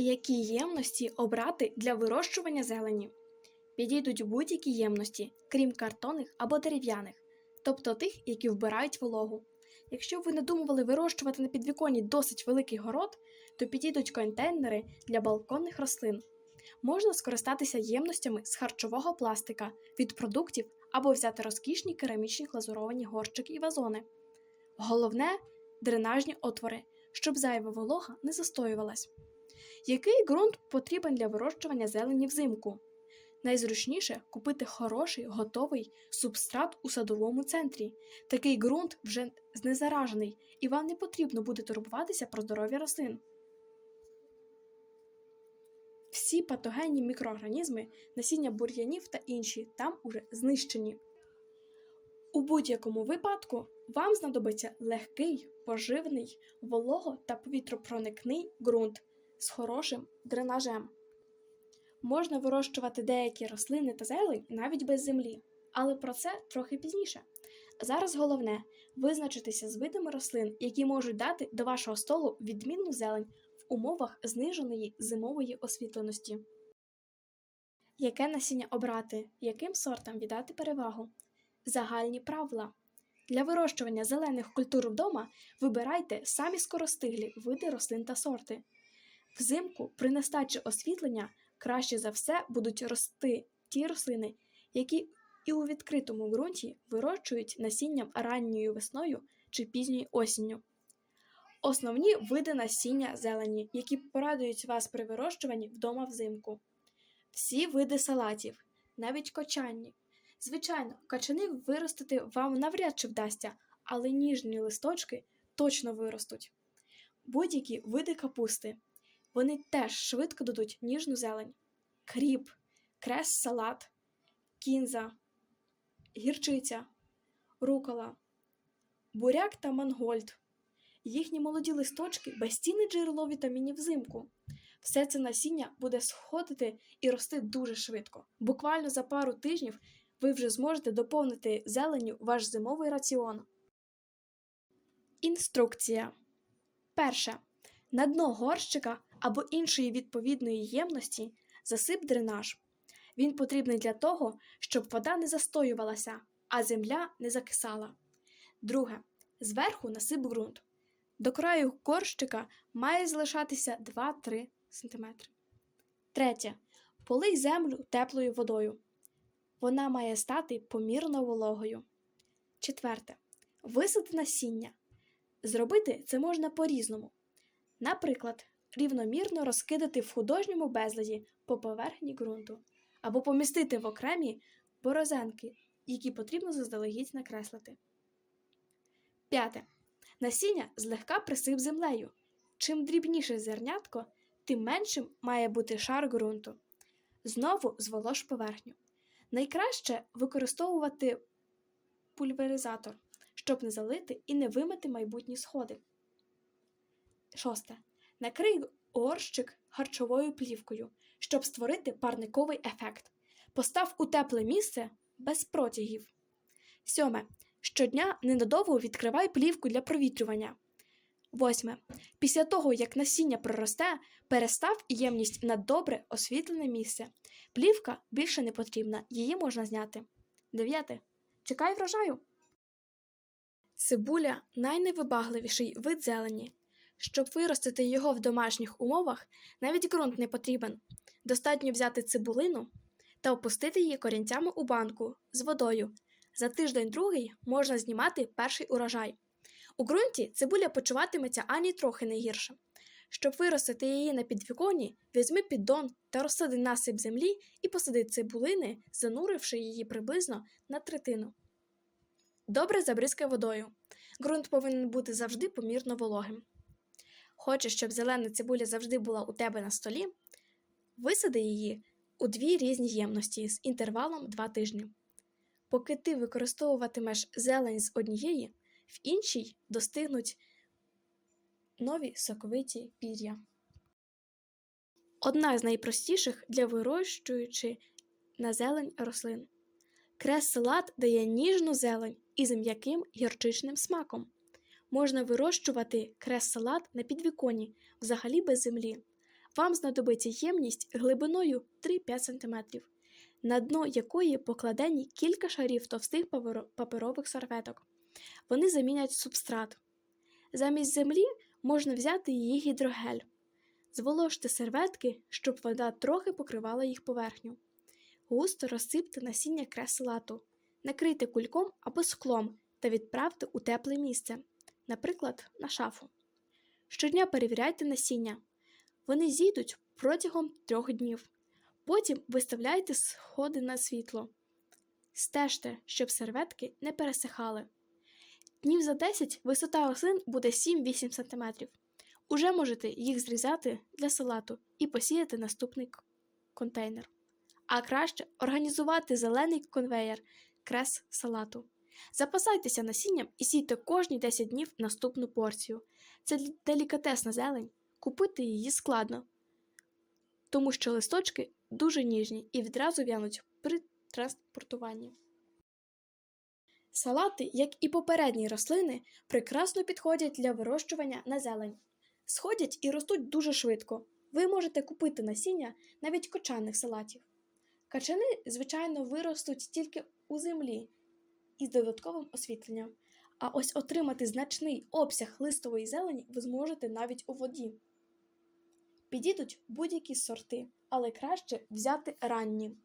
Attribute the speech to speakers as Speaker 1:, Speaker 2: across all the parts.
Speaker 1: Які ємності обрати для вирощування зелені? Підійдуть будь-які ємності, крім картонних або дерев'яних, тобто тих, які вбирають вологу. Якщо ви надумували вирощувати на підвіконні досить великий город, то підійдуть контейнери для балконних рослин. Можна скористатися ємностями з харчового пластика від продуктів або взяти розкішні керамічні глазуровані горщики і вазони. Головне дренажні отвори, щоб зайва волога не застоювалась. Який ґрунт потрібен для вирощування зелені взимку? Найзручніше купити хороший готовий субстрат у садовому центрі. Такий ґрунт вже знезаражений, і вам не потрібно буде турбуватися про здоров'я рослин. Всі патогенні мікроорганізми, насіння бур'янів та інші там уже знищені. У будь-якому випадку вам знадобиться легкий, поживний, волого та повітропроникний ґрунт з хорошим дренажем. Можна вирощувати деякі рослини та зелень навіть без землі, але про це трохи пізніше. Зараз головне визначитися з видами рослин, які можуть дати до вашого столу відмінну зелень в умовах зниженої зимової освітленості. Яке насіння обрати, яким сортам віддати перевагу? Загальні правила. Для вирощування зелених культур вдома вибирайте самі скоростиглі види рослин та сорти. Взимку при нестачі освітлення краще за все будуть рости ті рослини, які і у відкритому ґрунті вирощують насінням ранньою весною чи пізньою осінню. Основні види насіння зелені, які порадують вас при вирощуванні вдома взимку. Всі види салатів, навіть кочанні. Звичайно, качани виростити вам навряд чи вдасться, але ніжні листочки точно виростуть. Будь-які види капусти. Вони теж швидко дадуть ніжну зелень. Кріп, крес-салат, кінза, гірчиця, рукола, буряк та мангольд. Їхні молоді листочки безцінне джерело вітамінів взимку. Все це насіння буде сходити і рости дуже швидко. Буквально за пару тижнів ви вже зможете доповнити зеленю ваш зимовий раціон. Інструкція. Перше. На дно горщика або іншої відповідної ємності засип дренаж. Він потрібний для того, щоб вода не застоювалася, а земля не закисала. Друге. Зверху насип ґрунт. До краю горщика має залишатися 2-3 см. Третє. Полий землю теплою водою. Вона має стати помірно вологою. Четверте. Висади насіння. Зробити це можна по-різному. Наприклад, рівномірно розкидати в художньому безладі по поверхні ґрунту, або помістити в окремі борозенки, які потрібно заздалегідь накреслити. П'яте. Насіння злегка присип землею. Чим дрібніше зернятко, тим меншим має бути шар ґрунту. Знову зволож поверхню. Найкраще використовувати пульверизатор, щоб не залити і не вимити майбутні сходи. Шосте. Накрий горщик харчовою плівкою, щоб створити парниковий ефект. Постав у тепле місце без протягів. Сьоме. Щодня ненадовго відкривай плівку для провітрювання. Восьме. Після того, як насіння проросте, перестав ємність на добре освітлене місце. Плівка більше не потрібна, її можна зняти. Дев'яте. Чекай врожаю. Цибуля найневибагливіший вид зелені. Щоб виростити його в домашніх умовах, навіть ґрунт не потрібен. Достатньо взяти цибулину та опустити її корінцями у банку з водою. За тиждень другий можна знімати перший урожай. У ґрунті цибуля почуватиметься ані трохи не гірше. Щоб виростити її на підвіконні, візьми піддон та розсади насип землі і посади цибулини, зануривши її приблизно на третину. Добре забризкай водою. Ґрунт повинен бути завжди помірно вологим. Хочеш, щоб зелена цибуля завжди була у тебе на столі? Висади її у дві різні ємності з інтервалом 2 тижні. Поки ти використовуватимеш зелень з однієї, в іншій достигнуть нові соковиті пір'я. Одна з найпростіших для вирощуючи на зелень рослин. Крес-салат дає ніжну зелень із м'яким гірчичним смаком. Можна вирощувати крес-салат на підвіконні, взагалі без землі, вам знадобиться ємність глибиною 3-5 см, на дно якої покладені кілька шарів товстих паперових серветок. Вони замінять субстрат. Замість землі можна взяти її гідрогель. Зволожте серветки, щоб вода трохи покривала їх поверхню. Густо розсипте насіння крес салату. Накрийте кульком або склом та відправте у тепле місце, наприклад, на шафу. Щодня перевіряйте насіння. Вони зійдуть протягом трьох днів. Потім виставляйте сходи на світло. Стежте, щоб серветки не пересихали. Днів за 10 висота рослин буде 7-8 см. Уже можете їх зрізати для салату і посіяти наступний контейнер. А краще організувати зелений конвеєр крес салату. Запасайтеся насінням і сійте кожні 10 днів наступну порцію. Це делікатесна зелень. Купити її складно, тому що листочки дуже ніжні і відразу в'януть при транспортуванні. Салати, як і попередні рослини, прекрасно підходять для вирощування на зелень. Сходять і ростуть дуже швидко. Ви можете купити насіння навіть кочанних салатів. Качани, звичайно, виростуть тільки у землі із додатковим освітленням, а ось отримати значний обсяг листової зелені ви зможете навіть у воді. Підійдуть будь-які сорти, але краще взяти ранні.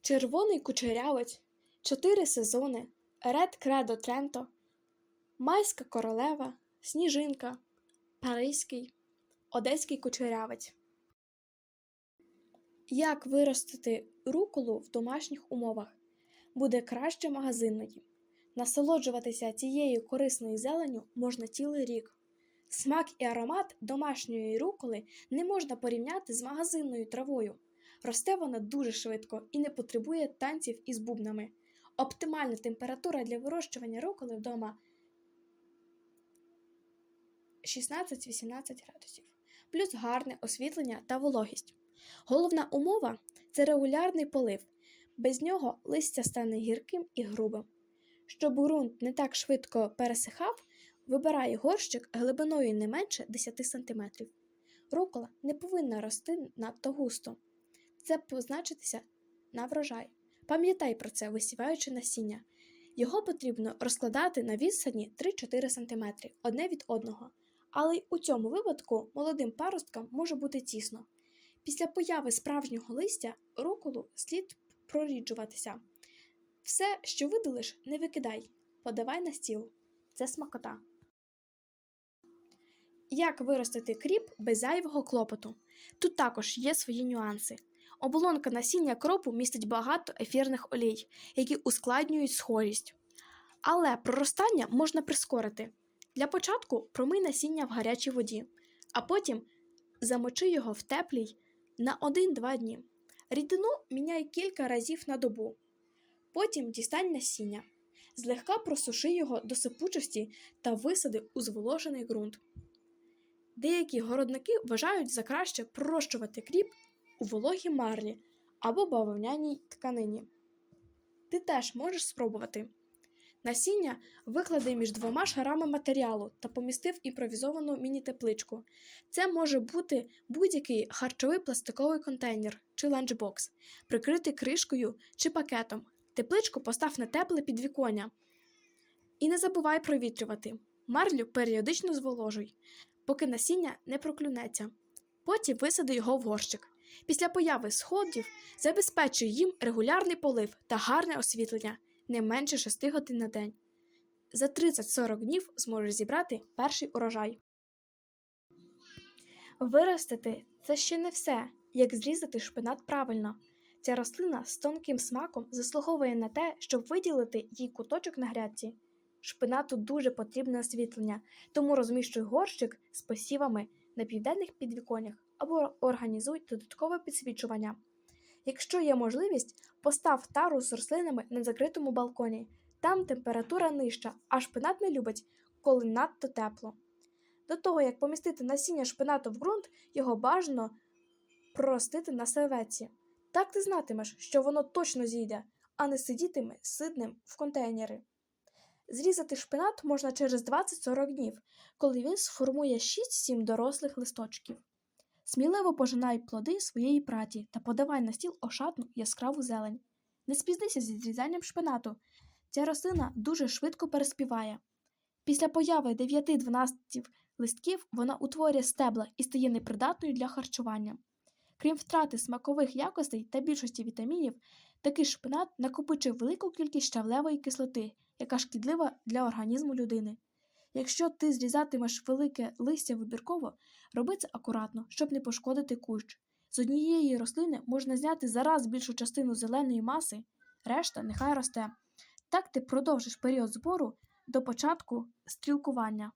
Speaker 1: Червоний кучерявець, чотири сезони, Ред Кредо Тренто, Майська королева, Сніжинка, Паризький, Одеський кучерявець. Як виростити руколу в домашніх умовах? Буде краще магазинної. Насолоджуватися цією корисною зеленю можна цілий рік. Смак і аромат домашньої руколи не можна порівняти з магазинною травою. Росте вона дуже швидко і не потребує танців із бубнами. Оптимальна температура для вирощування руколи вдома 16-18 градусів, плюс гарне освітлення та вологість. Головна умова це регулярний полив. Без нього листя стане гірким і грубим. Щоб ґрунт не так швидко пересихав, вибирай горщик глибиною не менше 10 см. Рукола не повинна рости надто густо. Це позначитися на врожай. Пам'ятай про це, висіваючи насіння. Його потрібно розкладати на відстані 3-4 см одне від одного. Але й у цьому випадку молодим паросткам може бути тісно. Після появи справжнього листя руколу слід проріджуватися. Все, що видалиш, не викидай, подавай на стіл. Це смакота. Як виростити кріп без зайвого клопоту? Тут також є свої нюанси. Оболонка насіння кропу містить багато ефірних олій, які ускладнюють схожість. Але проростання можна прискорити. Для початку промий насіння в гарячій воді, а потім замочи його в теплій на 1-2 дні. Рідину міняй кілька разів на добу. Потім дістань насіння. Злегка просуши його до сипучості та висади у зволожений ґрунт. Деякі городники вважають за краще пророщувати кріп у вологій марлі або бавовняній тканині. Ти теж можеш спробувати. Насіння виклади між двома шарами матеріалу та помістив імпровізовану міні-тепличку. Це може бути будь-який харчовий пластиковий контейнер чи ланчбокс, прикритий кришкою чи пакетом. Тепличку постав на тепле підвіконня. І не забувай провітрювати. Марлю періодично зволожуй, поки насіння не проклюнеться. Потім висади його в горщик. Після появи сходів забезпечуй їм регулярний полив та гарне освітлення не менше 6 годин на день. За 30-40 днів зможеш зібрати перший урожай. Виростити це ще не все, як зрізати шпинат правильно. Ця рослина з тонким смаком заслуговує на те, щоб виділити їй куточок на грядці. Шпинату дуже потрібне освітлення, тому розміщуй горщик з посівами на південних підвіконнях або організуй додаткове підсвічування. Якщо є можливість, постав тару з рослинами на закритому балконі. Там температура нижча, а шпинат не любить, коли надто тепло. До того, як помістити насіння шпинату в ґрунт, його бажано проростити на серветці. Так ти знатимеш, що воно точно зійде, а не сидітиме сидним в контейнері. Зрізати шпинат можна через 20-40 днів, коли він сформує 6-7 дорослих листочків. Сміливо пожинай плоди своєї праці та подавай на стіл ошатну яскраву зелень. Не спізнися зі зрізанням шпинату. Ця рослина дуже швидко переспіває. Після появи 9-12 листків вона утворює стебла і стає непридатною для харчування. Крім втрати смакових якостей та більшості вітамінів, такий шпинат накопичив велику кількість щавлевої кислоти, яка шкідлива для організму людини. Якщо ти зрізатимеш велике листя вибірково, роби це акуратно, щоб не пошкодити кущ. З однієї рослини можна зняти зараз більшу частину зеленої маси, решта нехай росте. Так ти продовжиш період збору до початку стрілкування.